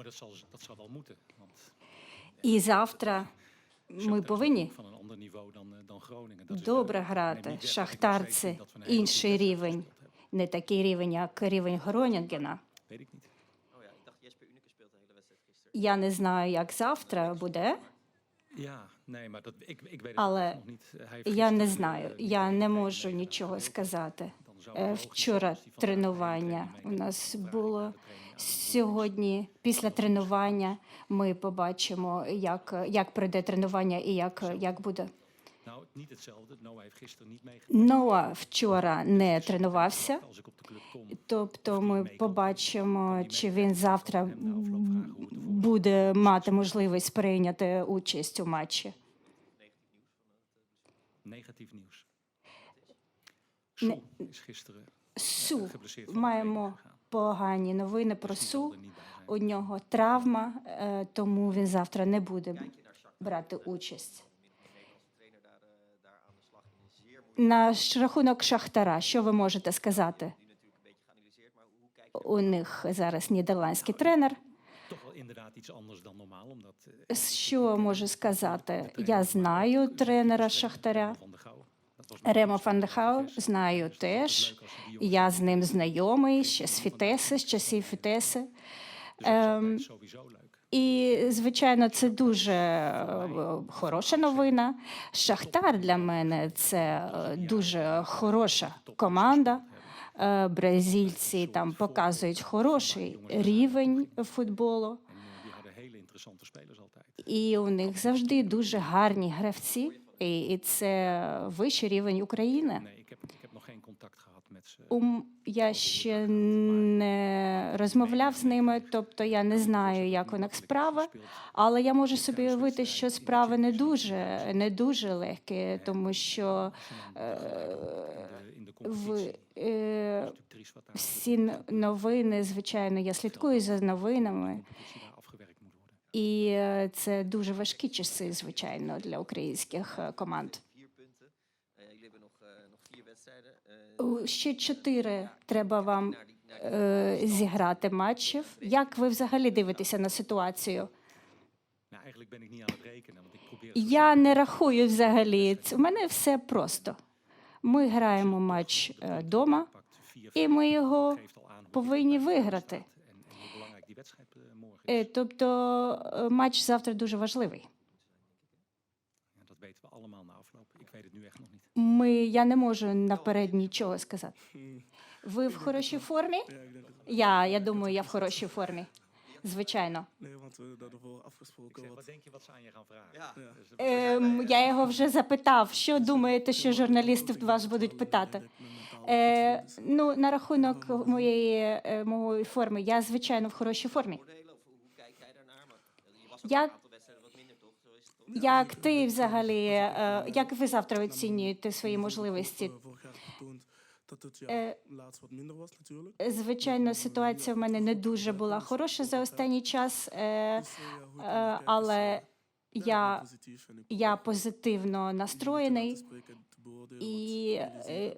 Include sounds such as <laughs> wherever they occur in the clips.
maar dat zal, dat zal wel moeten. Want І завтра ми Shakhtar is повинні van een ander niveau dan, eh, dan Groningen. Dat is добре грати. Neem niet weg dat ik Шахтар nog steeds це vind dat we een hele інший рівень, не такий рівень, як рівень Гронінгена. Weet ik niet. Oh ja, ik dacht Jesper Unike speelt de hele wedstrijd gisteren. Я не знаю, як завтра буде, Ja, nee, maar dat, ik, ik weet het Але nog niet. Eh, Hij heeft я не знаю. eh, Я не niet можу нічого сказати. Е, Вчора тренування. У нас було. Сьогодні, після тренування, ми побачимо, як, як пройде тренування і як, як буде. Ноа вчора не тренувався, тобто ми побачимо, чи він завтра буде мати можливість прийняти участь у матчі. negatief gisteren Су маємо погані новини про Су. er. У нього травма, е, тому він завтра не буде брати участь. Trainer daar, eh, daar aan de slag in een zeer moeilijke На ш- рахунок Шахтара, що ви можете сказати? У них зараз нідерландський тренер. Eh, Що можу сказати? Я знаю тренера Шахтаря. Van der Gouw. Dat was nog Ремо iets Фан де anders. Хау Dus знаю теж. Я з ним знайомий ще з Фітеси, з часів Фітеси. Ем. І, звичайно, це дуже е, хороша новина. Шахтар для мене це е, дуже хороша команда. Е, Бразильці там показують хороший рівень футболу, і у них завжди дуже гарні гравці. І це вищий рівень України. Я ще не розмовляв з ними, тобто я не знаю, як у них справи. Але я можу собі уявити, що справи не дуже, не дуже легкі, тому що е, в е, всі новини, звичайно, я слідкую за новинами, і е, це дуже важкі часи, звичайно, для українських е, команд. Ще чотири треба вам е, зіграти матчів. Як ви взагалі дивитеся на ситуацію? Я не рахую взагалі. У мене все просто. Ми граємо матч вдома, pakt. І ми його повинні виграти. staat en, en hoe belangrijk die wedstrijd eh, morgen is. Е, Тобто е, матч завтра дуже важливий. Ми, я не можу наперед нічого сказати. <laughs> Ви в хорошій формі? Я, я думаю, я в хорошій формі. Звичайно. Я його вже запитав, що думаєте, що журналісти вас будуть питати? Е, ну, на рахунок моєї, е, моєї форми, я, звичайно, в хорошій формі. Toch? Як ти взагалі, е, як ви завтра оцінюєте свої можливості? natuurlijk. Звичайно, ситуація в мене не дуже була хороша за останній час, е, е, але я, я позитивно настроєний і е,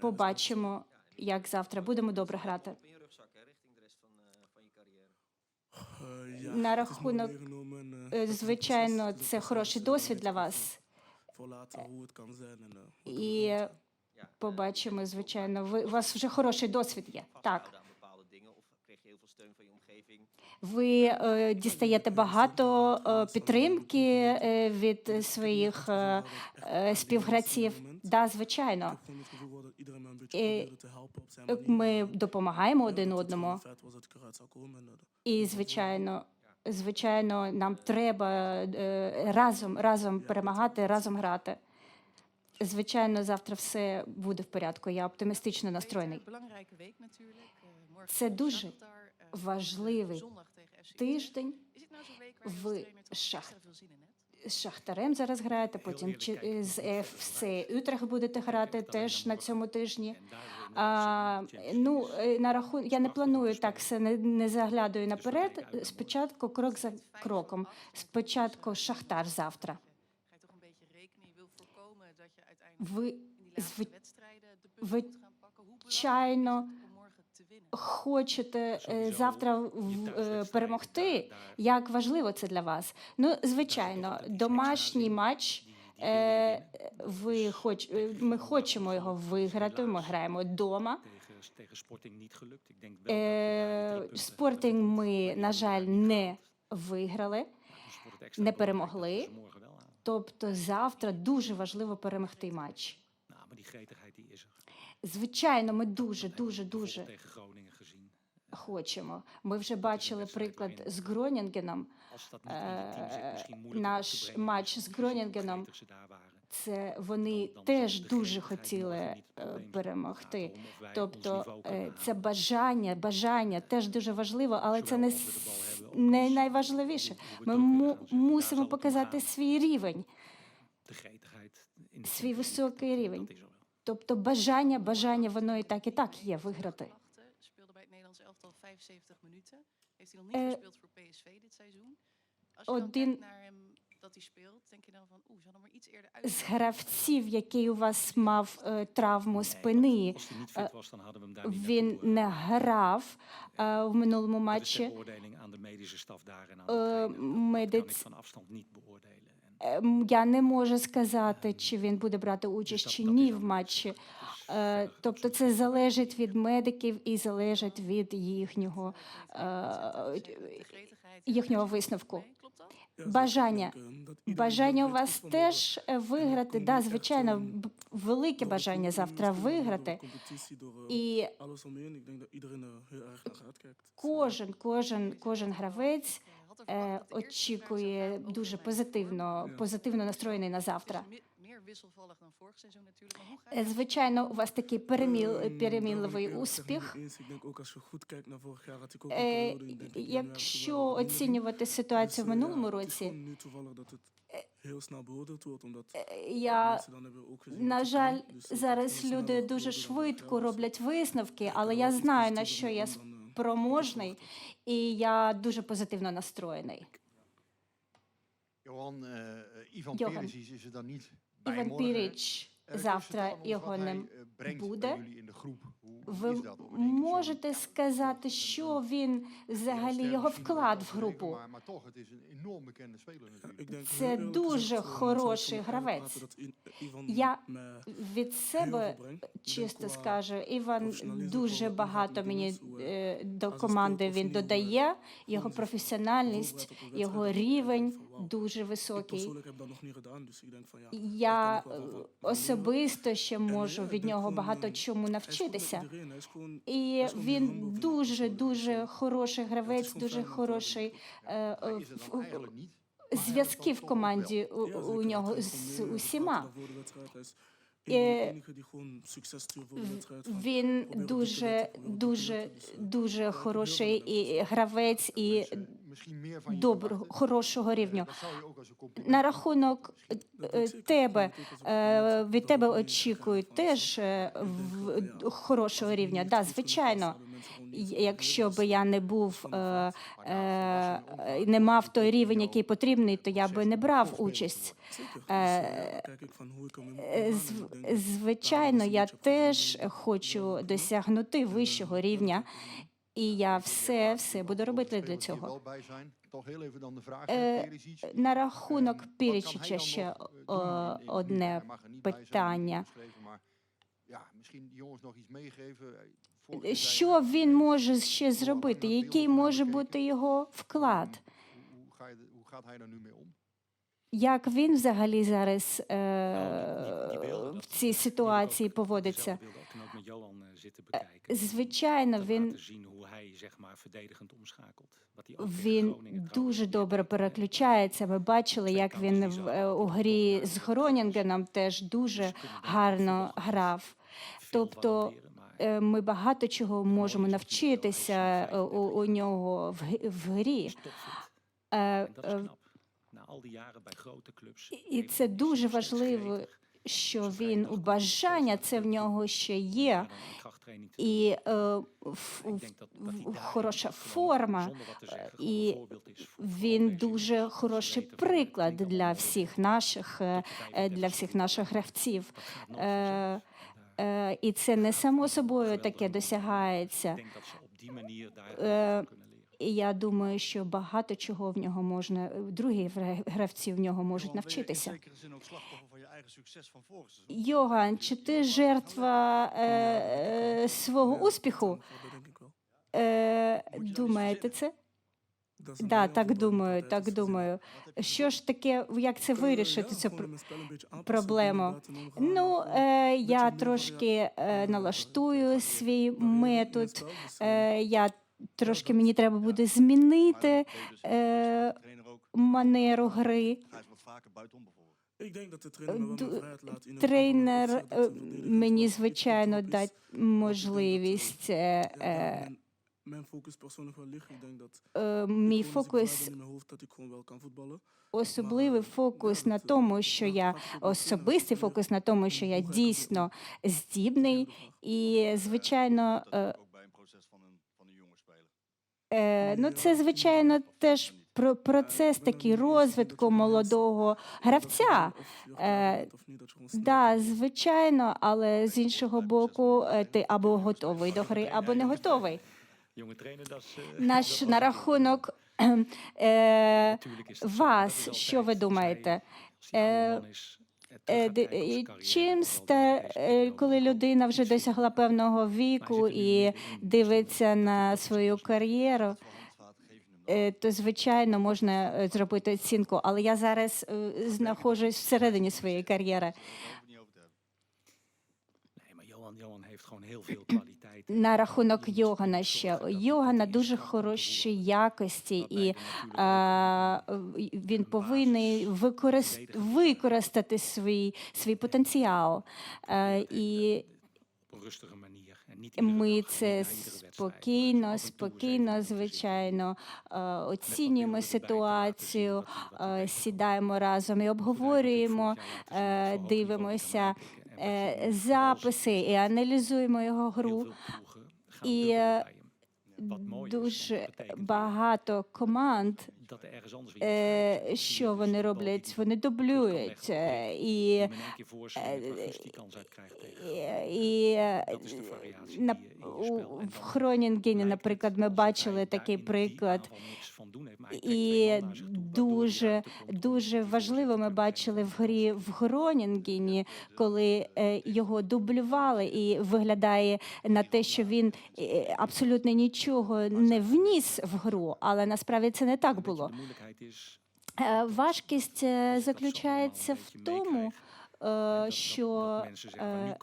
побачимо, як завтра будемо добре грати. In je rugzak, hè, richting de rest van, eh, van je carrière. Eh, ja, на рахунок, eh, Е, Звичайно, це хороший eh, досвід для вас. eh, І побачимо, звичайно, ви, у вас вже хороший досвід є. Так. Ви е, дістаєте багато е, підтримки е, від своїх е, е, співгравців. Да, звичайно. Eh, Е, manier. Ми допомагаємо один одному. eh, І, звичайно, звичайно, нам треба е, разом, разом перемагати, разом грати. Звичайно, завтра все буде в порядку. Я оптимістично настроєний. Eh, Це дуже eh, важливий Тиждень в Шах- з Шахтарем зараз граєте, потім чи- з ФС Утрехт будете грати теж на цьому тижні. А, ну, е, на рахун... Я не планую так все, не, не заглядаю наперед. Спочатку крок за кроком. Спочатку Шахтар завтра. Ви, звичайно, het om morgen te winnen? Хочете е, завтра е, перемогти, як важливо це для вас? Ну, звичайно, домашній матч. Е, ви хоч е, ми хочемо його виграти. Ми граємо вдома. Е, Спортинг ми, на жаль, не виграли. Не перемогли. Тобто завтра дуже важливо перемогти матч. Er. Звичайно, ми дуже, дуже, дуже. Хочемо. Ми вже бачили приклад з Гронінгеном. Е, Наш матч з Гронінгеном це вони теж дуже хотіли е, перемогти. Тобто е, це бажання, бажання теж дуже важливо, але це не, не найважливіше. Ми му- мусимо показати свій рівень, свій високий рівень. er. Тобто бажання, бажання, воно і так, і так є виграти. Elftal 75 minuten. Heeft hij nog niet Eh, gespeeld voor PSV dit seizoen. Als je dan один- kijkt naar hem dat hij speelt, denk je dan van oeh, ze hadden hem maar iets eerder uit. З гравців, який у вас мав е, травму спини, Als hij niet fit was, dan hadden we hem daar niet він не eh, грав е, в минулому Dat is ter матчі. beoordeling aan Eh, Ем, Я не можу сказати, чи він буде брати участь чи ні в матчі. Е, Тобто це залежить від медиків і залежить від їхнього, е, їхнього висновку. Бажання. Eh, Бажання у вас теж е, виграти. Да, звичайно, ehm, велике бажання завтра виграти. eh, І er eh, кожен, кожен, кожен гравець е, er очікує дуже позитивно, позитивно настроєний на завтра. Е, Звичайно, у вас такий переміл, Ehm, gezegd успіх. Е, Якщо оцінювати ситуацію в eh, минулому році, я на жаль, зараз люди дуже швидко роблять висновки, але er я знаю на що я eh, спроможний, і я дуже позитивно настроєний. Eh, eh, er bij Іван. Піріч Eh, завтра його не eh, буде. Ви можете сказати, що він взагалі його вклад в групу? Це дуже eh, хороший гравець. Я від себе чисто скажу, Іван дуже багато мені е, до команди він додає. Його професіональність, його рівень. Дуже високий. Я е, особисто ще можу від нього багато eh, чому навчитися. І він дуже дуже eh, хороший гравець, дуже хороший е, е, er зв'язки в команді у, у нього з усіма. Eh. Van, Він дуже, дуже, eh, дуже хороший і гравець, і Eh, доброго, хорошого Eh, compliment На рахунок е, тебе, е, від тебе очікують теж е, хорошого рівня. Да, звичайно. Якщо би я не був е, е, не мав той рівень, який потрібний, то я би не брав участь. Е, eh, Е, Звичайно, я теж хочу досягнути вищого рівня, і я все, все буду робити для er цього. Е. На Ehm, рахунок Пірічича ще eh, одне er питання. Eh, Що він eh, може ще зробити? Який може бути його вклад? Як він взагалі зараз е, в цій ситуації поводиться? eh. Звичайно, він Він дуже добре eh, переключається. Ми бачили, як він в, е, у грі з Гронінгеном теж дуже гарно грав. Тобто е, ми багато чого можемо навчитися е, у, у нього в, в грі. Е, е. І це дуже важливо. Що він у бажання це в нього ще є, і е, в- в- в- хороша форма. І він дуже хороший eh, приклад для всіх наших, е, е, для 35 всіх наших гравців. Е, Е, І це не само собою таке досягається. Е. І я думаю, що багато чого в нього можна, другі гра- гравці в нього можуть навчитися. Йоган, чи ти жертва е, е, свого успіху? Е, думаєте це? Да, так думаю, так думаю. Що ж таке, як це Е, вирішити цю проблему? Ну, е, я трошки е, е, налаштую свій метод. eh, Е, я трошки мені треба буде змінити е, манеру гри. Тренер е, мені, звичайно, дасть можливість. е, Ja, е, daar mijn- Mijn focus persoonlijk wel ligt. Ik denk dat е, ik Мій фокус, in mijn hoofd, dat ik gewoon wel kan voetballen. особливий фокус на тому, що я особистий фокус на тому, що я дійсно здібний, і звичайно, Dat е, hoort ook bij een proces van een, van een jonge speler. Е, ну, це звичайно теж про процес такий розвитку молодого гравця. Е, Да, звичайно, але з іншого боку, е, ти або готовий до гри, або не готовий. Наш на рахунок <clears throat> е, вас, що ви думаєте? Е, eh, Е, Чим сте, е, коли людина вже досягла певного віку і дивиться на свою кар'єру. Е, то звичайно можна е, зробити оцінку. Але я зараз е, знаходжусь всередині своєї кар'єри. На рахунок Йогана ще Йогана дуже хороші якості, і е, він повинен використ- використати свій, свій потенціал. Е, і ми це спокійно, спокійно, звичайно, е, оцінюємо ситуацію, е, сідаємо разом і обговорюємо, е, дивимося е, записи і аналізуємо його гру. І е, дуже багато команд, е, що вони роблять, вони дублюють. е, І, е, і, і е, на, в Хронінгені, наприклад, ми бачили такий приклад. І дуже дуже важливо ми бачили в грі в Гронінгені, коли е, його дублювали, і виглядає на те, що він е, абсолютно нічого не вніс в гру, але насправді це не так було. Е, Важкість заключається в тому, що е,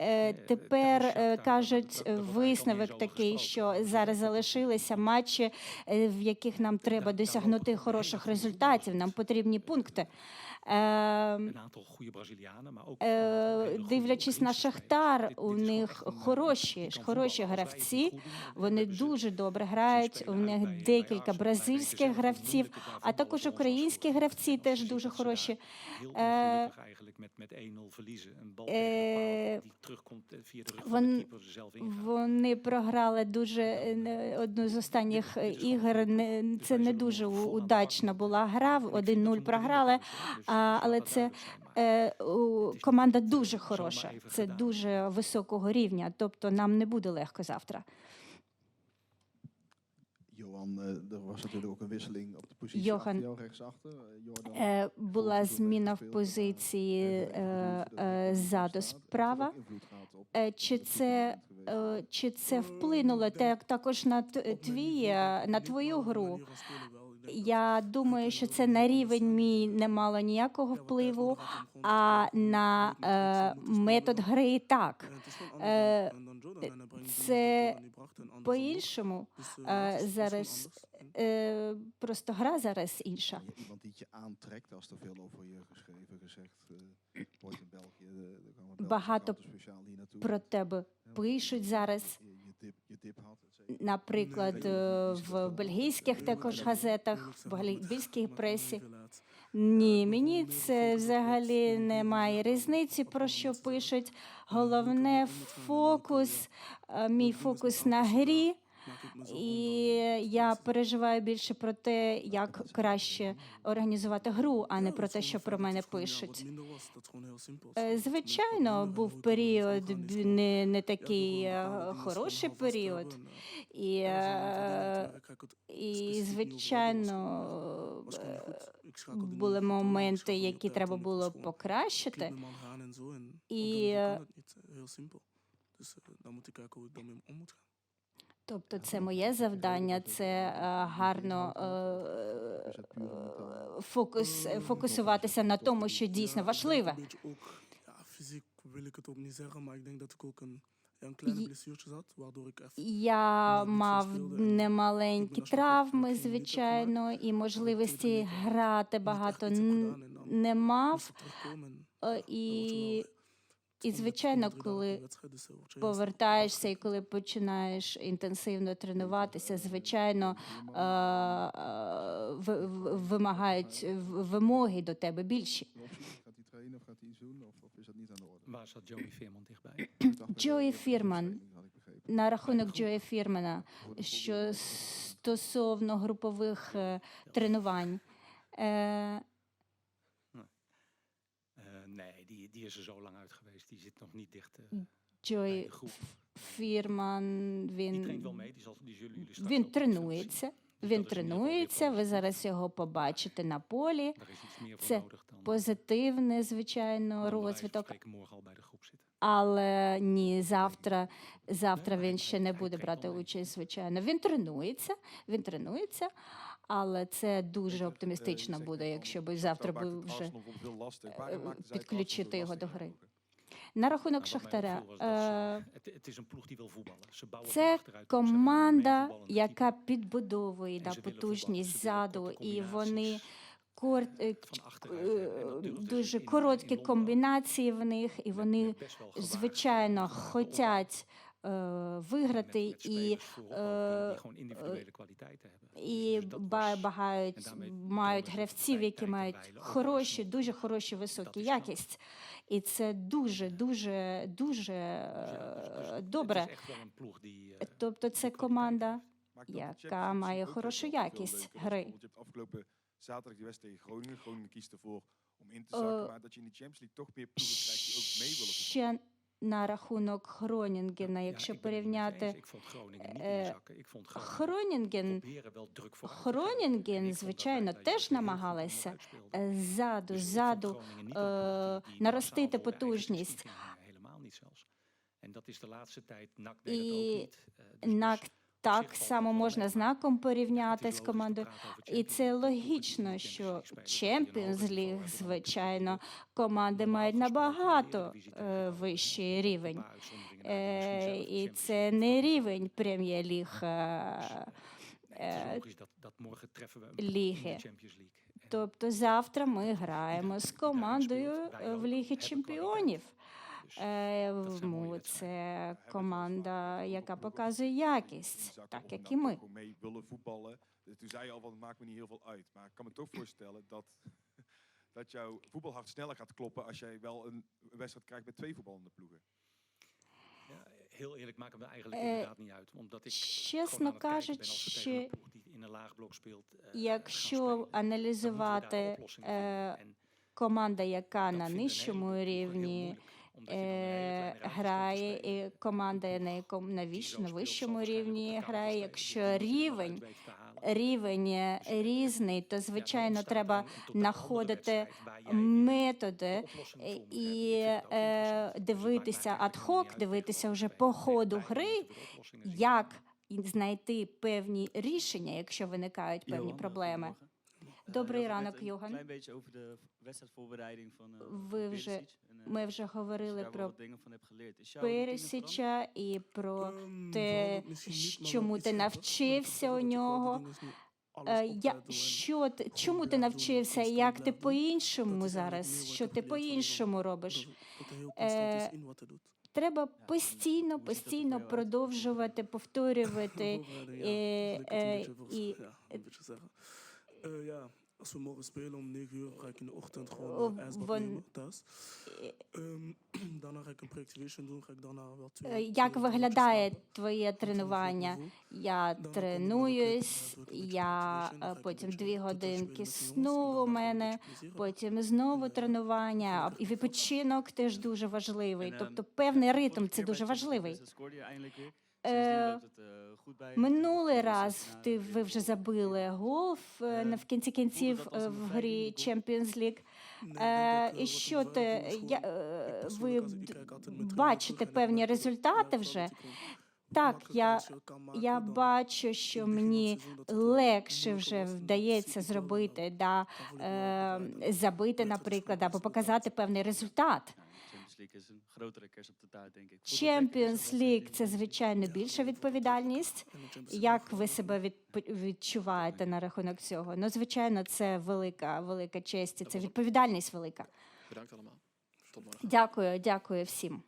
Е, Тепер е, кажуть е, висновок такий, що зараз залишилися матчі, е, в яких нам треба досягнути хороших результатів. Нам потрібні пункти. Е, е, Дивлячись на Шахтар, у них хороші хороші гравці. Вони дуже добре грають. У них декілька бразильських гравців, а також українські гравці теж дуже хороші. Е, е, вон- Вони програли дуже е, не- одну з останніх е, ігор. Це не дуже удачна була гра. 1-0 програли. А, але це е, у- команда дуже хороша. Це дуже високого рівня. Тобто нам не буде легко завтра. Johan, eh, er was natuurlijk ook een wisseling op de positie Johan. achter jou, rechtsachter. Eh, Jordan, Е, Була зміна в позиції er е, е, ззаду справа. Е, Чи це, е, чи це вплинуло так, також на твій, е, на твою гру? Я думаю, що це на рівень мій не мало ніякого впливу, а на е, метод гри так. Е, це По-іншому е, зараз е, просто гра зараз інша. Er eh, eh, Er Багато. Про тебе пишуть зараз. Наприклад, е, в бельгійських також газетах, в бельгійській пресі. Ні, мені це взагалі немає різниці, про що пишуть. Головне фокус, е, мій фокус на грі. І я переживаю більше про те, як краще організувати гру, а не про те, що про мене пишуть. Е, Звичайно, був період не, не такий е, хороший період. eh, І, е, і звичайно, були моменти, які треба було покращити. І, Тобто це моє завдання, це е, гарно е, фокус, фокусуватися на тому, що дійсно важливе. Я Ну, мав немаленькі травми, звичайно, і можливості грати багато не мав. Е, І, eh, і звичайно, коли eh, повертаєшся і коли починаєш інтенсивно тренуватися, звичайно, е, е, ви- ви- вимагають вимоги до тебе більші. Ik begrepen. На рахунок Voor de що стосовно групових е, тренувань. Е, Eh, nee, die, is er zo lang uit geweest. Die zit nog niet dicht eh, bij Джой de groep. Фірман, він, він тренується. Він тренується, ви positief. зараз його побачите на полі. Це Позитивний, звичайно, розвиток, але ні, завтра, завтра він ще не буде брати участь, звичайно. Він тренується, він тренується, але це дуже eh, оптимістично буде, якщо би завтра het вже е, підключити його до гри. На рахунок Шахтаря. е, Це команда, яка підбудовує да, потужність ззаду, і вони кор... е, е, дуже короткі комбінації в них, і вони, звичайно, vanuit е, виграти і, е, і багають, мають гравців, які мають хороші, дуже хороші, високі якість. І це дуже, дуже, дуже е, добре. eh, Тобто це команда, яка має хорошу якість гри. zaterdag die wedstrijd tegen Groningen. Groningen kiest ervoor om in te Eh, zakken. Maar dat je in de Champions League toch meer ploegen krijgt die ook mee willen на рахунок Хронінгена, якщо порівняти е, Хронінген, Хронінген, звичайно, теж е, ззаду, ззаду е, наростити потужність. 16 ging. Nee, Helemaal niet zelfs. En dat is de laatste tijd. NAC Eh, так само можна знаком порівняти з командою. І це логічно, що Champions League, звичайно, команди мають набагато е, вищий рівень. Е, І це не рівень прем'єр-ліг. е, е, ліги. Тобто завтра ми граємо з командою е, в Лігі Чемпіонів. Е, ну, wedstrijden. Це команда, яка показує якість, так як і ми. Toen zei je al van maakt me niet heel veel uit. Maar ik kan me toch voorstellen dat, dat jouw voetbalhart sneller gaat kloppen als jij wel een, wedstrijd krijgt met twee voetballende ploegen. Ja, heel eerlijk maakt het me eigenlijk Eh, inderdaad niet uit. Omdat ik Чесно кажучи, eh, якщо аналізувати е, команда, яка на нижчому рівні е, грає, і команда, на якому на віч- на вищому рівні грає. Якщо er рівень рівень е, різний, то звичайно треба er знаходити методи е, і е, дивитися ад-хок, дивитися вже по ходу гри, як знайти певні рішення, якщо виникають певні проблеми. Eh, Добрий ранок, eh, Ви вже- eh, Ми вже говорили про? Пересіча і про Ehm, те, чому ти навчився у нього. Е, Я, що чому ти навчився, як ти по-іншому зараз? Що ти по-іншому робиш? Е. Треба постійно, er постійно продовжувати, повторювати. Е, е, beetje voor- і- Eh, als we morgen spelen om 9 uur, ga ik in de ochtend gewoon een ijsbad nemen thuis. Ehm, daarna ga ik een pre-activation doen. Ga ik daarna wel twee, Е, Як виглядає твоє тренування? Я тренуюсь, я е, потім дві годинки сну у мене, потім знову тренування. І відпочинок теж дуже важливий. Ehm, Тобто певний keer це дуже важливий. Е, Eh. Минулий раз ти, ви вже забили гол в, е, в кінці кінців е, в грі? Champions League. Е, eh, І що ти, я, е, ви бачите певні результати вже? Так, я, я бачу, що мені легше вже вдається зробити, да, е, забити, наприклад, або показати певний результат. League is een grotere kers op de taart, denk ik. Champions League це звичайно більша відповідальність. Як ви себе відчуваєте на рахунок цього? Ну, звичайно, це велика, велика честь, і це відповідальність велика. Дякую, дякую всім.